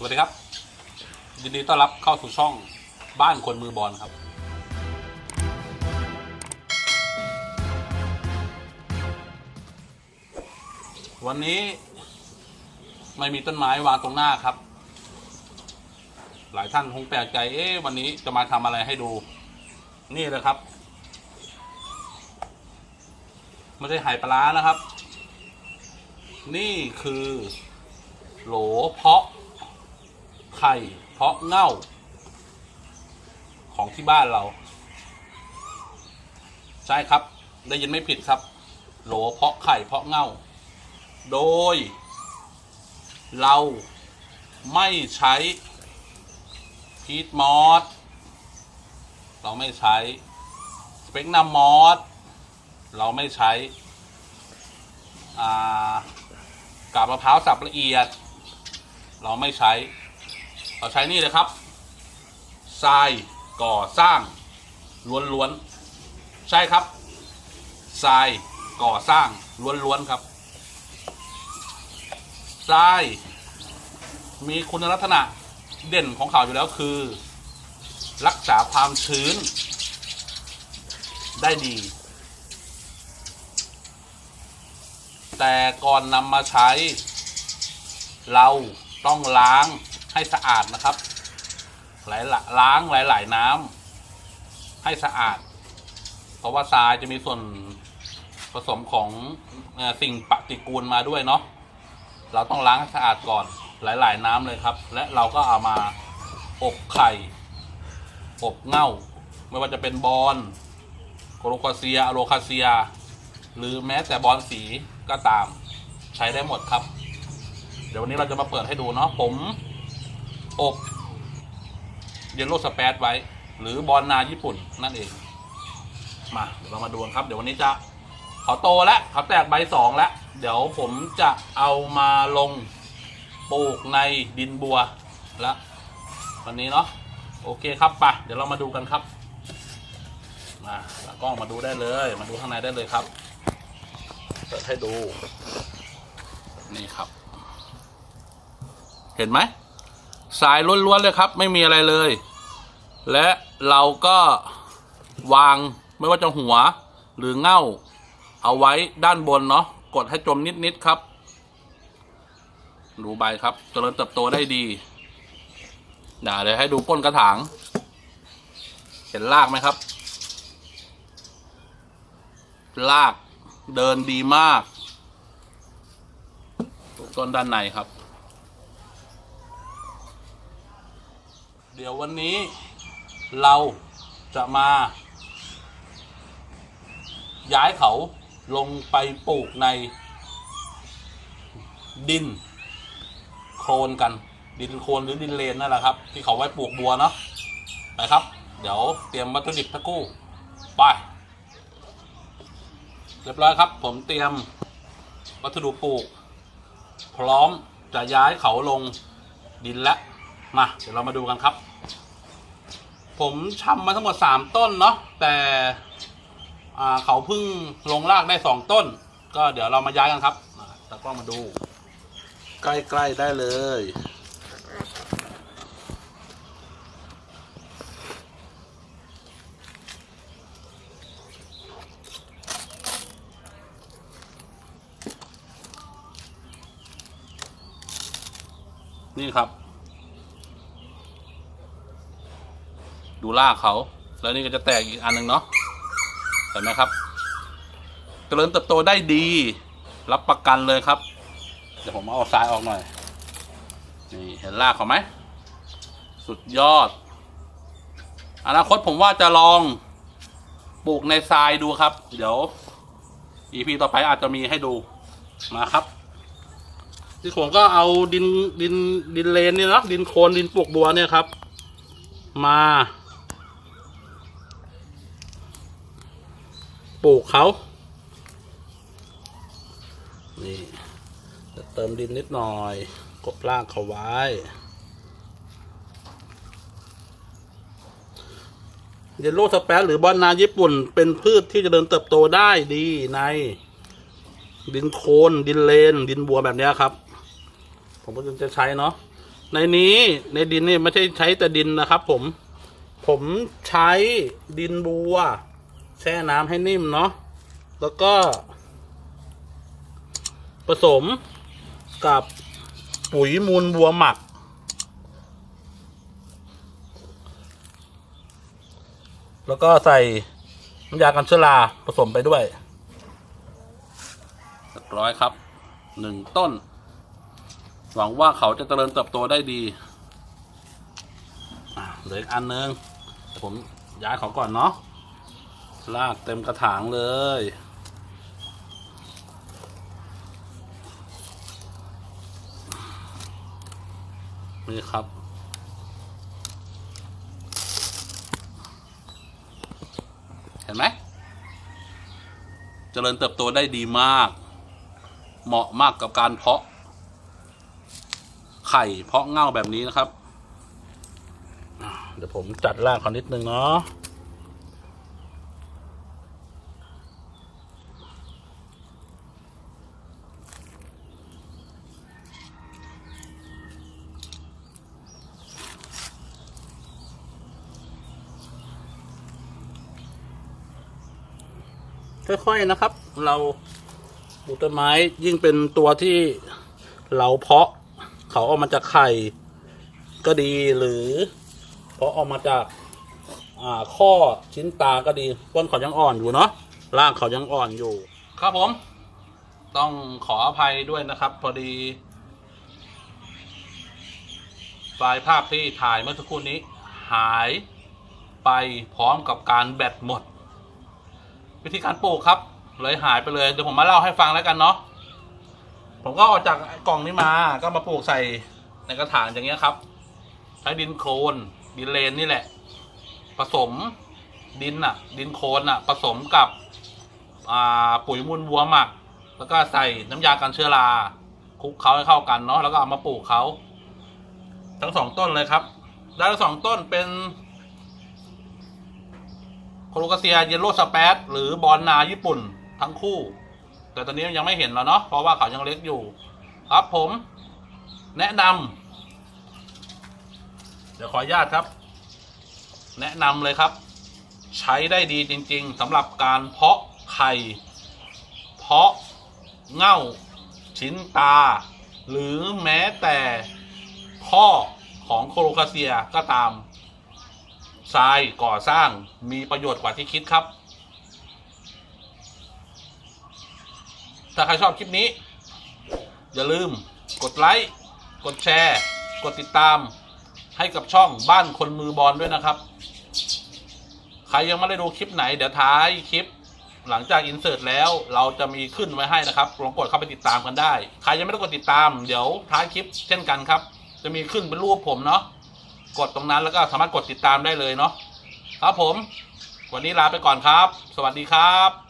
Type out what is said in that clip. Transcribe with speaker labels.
Speaker 1: สวัสดีครับ ยินดีต้อนรับเข้าสู่ช่องบ้านคนมือบอลครับ วันนี้ไม่มีต้นไม้วางตรงหน้าครับ หลายท่านคงแปลกใจเอ๊ะวันนี้จะมาทำอะไรให้ดู นี่เลยครับไม่ใช่ไหปลานะครับ นี่คือ โหลเพาะ ไข่เพาะเง่า ของที่บ้านเรา ใช่ครับ ได้ยินไม่ผิดครับ โหลเพาะไข่เพาะเง่า โดย เราไม่ใช้พีทมอสเราไม่ใช้สเปกนัมมอสเราไม่ใช้กาบมะพร้าวสับละเอียด เราไม่ใช้ เราใช้นี่เลยครับทรายก่อสร้างล้วนๆใช่ครับทรายก่อสร้างล้วนๆครับทรายมีคุณลักษณะเด่นของเขาอยู่แล้วคือ รักษาความชื้น ได้ดี แต่ก่อนนำมาใช้ เราต้องล้าง ให้สะอาดนะครับ หลายล้างหลาย ๆ น้ำให้สะอาด เพราะว่าทรายจะมีส่วนผสมของสิ่งปฏิกูลมาด้วยเนาะเราต้องล้างให้สะอาดก่อนหลาย ๆ น้ำเลยครับ และเราก็เอามาอบไข่ อบเง่า ไม่ว่าจะเป็นบอลโคโรคาเซียอโลคาเซีย หรือแม้แต่บอลสีก็ตามใช้ได้หมดครับ เดี๋ยววันนี้เราจะมาเปิดให้ดูเนาะผม อบเยลโล่สเปซไว้ หรือบอลนาญี่ปุ่นนั่นเอง มาเดี๋ยวเรามาดูกันครับ เดี๋ยววันนี้จะเขาโตแล้วเขาแตกใบสองแล้ว เดี๋ยวผมจะเอามาลงปลูกในดินบัวแล้ววันนี้เนาะโอเคครับไปเดี๋ยวเรามาดูกันครับ มาตากล้องมาดูได้เลย มาดูข้างในได้เลยครับเปิดให้ดู นี่ครับ เห็นไหม สายล้วนๆเลยครับ ไม่มีอะไรเลย และเราก็วางไม่ว่าจะหัวหรือเง่า เอาไว้ด้านบนเนาะกดให้จมนิดๆครับดูใบครับเจริญเติบโตได้ดีเดี๋ยวเดี๋ยวให้ดูก้นกระถาง เห็นรากไหมครับรากเดินดีมากต้นด้านในครับ เดี๋ยววันนี้เราจะมา ย้ายเขาลงไปปลูกใน ดิน โคลนกัน ดินโคลนหรือดินเลนนั่นแหละครับ ที่เขาไว้ปลูกบัวเนาะไปครับ เดี๋ยวเตรียมวัตถุดิบสักครู่ไปเรียบร้อยครับ ผมเตรียมวัสดุปลูก พร้อมจะย้ายเขาลงดินแล้วมา เดี๋ยวเรามาดูกันครับ ผมชำมาทั้งหมดสามต้นเนาะแต่อ่าเขาเพิ่งลงรากได้สองต้น ก็เดี๋ยวเรามาย้ายกันครับตากล้องมาดู ใกล้ ๆ ได้เลย นี่ครับ ดูลากเขา แล้วนี่ก็จะแตกอีกอันหนึ่งเนาะเห็นไหมครับเจริญเติบโตได้ดี รับประกันเลยครับ เดี๋ยวผมเอาซ้ายออกหน่อย นี่เห็นรากเขาไหม สุดยอด อนาคตผมว่าจะลองปลูกในทรายดูครับ เดี๋ยว EP ต่อไปอาจจะมีให้ดูมาครับ ที่ผมก็เอาดินดินดินเลนเนี่ยเนาะดินโคลนดินปลวกบัวเนี่ยครับ มา ปลูกเขา นี่จะเติมดินนิดหน่อย กบรากเขาไว้ เยลโล่สเปซหรือบอนนาญี่ปุ่น เป็นพืชที่จะเดินเติบโตได้ดีใน ดินโคลนดินเลน ดินบัวแบบนี้ครับ ผมก็จะใช้เนาะในนี้ในดินนี่ไม่ใช่ใช้แต่ดินนะครับ ผม ผมใช้ดินบัว แช่น้ำให้นิ่มเนาะแล้วก็ ผสมกับปุ๋ยมูลบัวหมัก แล้วก็ใส่น้ำยากันเชื้อราผสมไปด้วยเรียบร้อยครับหนึ่งต้น หวังว่าเขาจะเจริญเติบโตได้ดีเหลืออีกอันนึงผมย้ายเขาก่อนเนาะ ลากเต็มกระถางเลย นี่ครับ เห็นไหมเจริญเติบโตได้ดีมาก เหมาะมากกับการเพาะ ไข่เพาะเง่าแบบนี้นะครับ เดี๋ยวผมจัดรากเขานิดนึงเนาะ ค่อยๆนะครับ เราปลูกต้นไม้ยิ่งเป็นตัวที่เราเพาะเขาออกมาจากไข่ก็ดีหรือเพาะออกมาจากอ่าข้อชิ้นตาก็ดีต้นเขายังอ่อนอยู่เนาะรากเขายังอ่อนอยู่ ครับผม ต้องขออภัยด้วยนะครับ พอดีไฟล์ภาพที่ถ่ายเมื่อสักครู่นี้ หายไปพร้อมกับการแบตหมด วิธีการปลูกครับ เลยหายไปเลย เดี๋ยวผมมาเล่าให้ฟังแล้วกันเนาะผมก็เออกจากกล่องนี้มาก็มาปลูกใส่ในกระถางอย่างเงี้ยครับ ใช้ดินโคลนดินเลนนี่แหละ ผสมดินอะดินโคลนอะผสมกับปุ๋ยมูลวัวหมัก แล้วก็ใส่น้ำยากันเชื้อราคลุกเขาให้เข้ากันเนาะแล้วก็เอามาปลูกเขาทั้งสองต้นเลยครับ ได้ทั้งสองต้นเป็น โคโลกาเซียเยลโลสเปซหรือบอลนาญี่ปุ่นทั้งคู่ แต่ตอนนี้ยังไม่เห็นแล้วเนาะเพราะว่าเขายังเล็กอยู่ ครับผมแนะนำเดี๋ยวขออนุญาตครับ แนะนำเลยครับ ใช้ได้ดีจริง ๆสำหรับการเพาะไข่ เพาะเง่าชิ้นตา หรือแม้แต่ข้อของโคโลคาเซียก็ตาม ทรายก่อสร้างมีประโยชน์กว่าที่คิดครับ ถ้าใครชอบคลิปนี้ อย่าลืมกดไลค์กดแชร์ กดติดตาม ให้กับช่องบ้านคนมือบอลด้วยนะครับ ใครยังไม่ได้ดูคลิปไหน เดี๋ยวท้ายคลิป หลังจากอินเสิร์ตแล้ว เราจะมีขึ้นไว้ให้นะครับลองกดเข้าไปติดตามกันได้ ใครยังไม่ได้กดติดตาม เดี๋ยวท้ายคลิปเช่นกันครับ จะมีขึ้นเป็นรูปผมเนาะ กดตรงนั้นแล้วก็สามารถกดติดตามได้เลยเนาะครับผม วันนี้ลาไปก่อนครับ สวัสดีครับ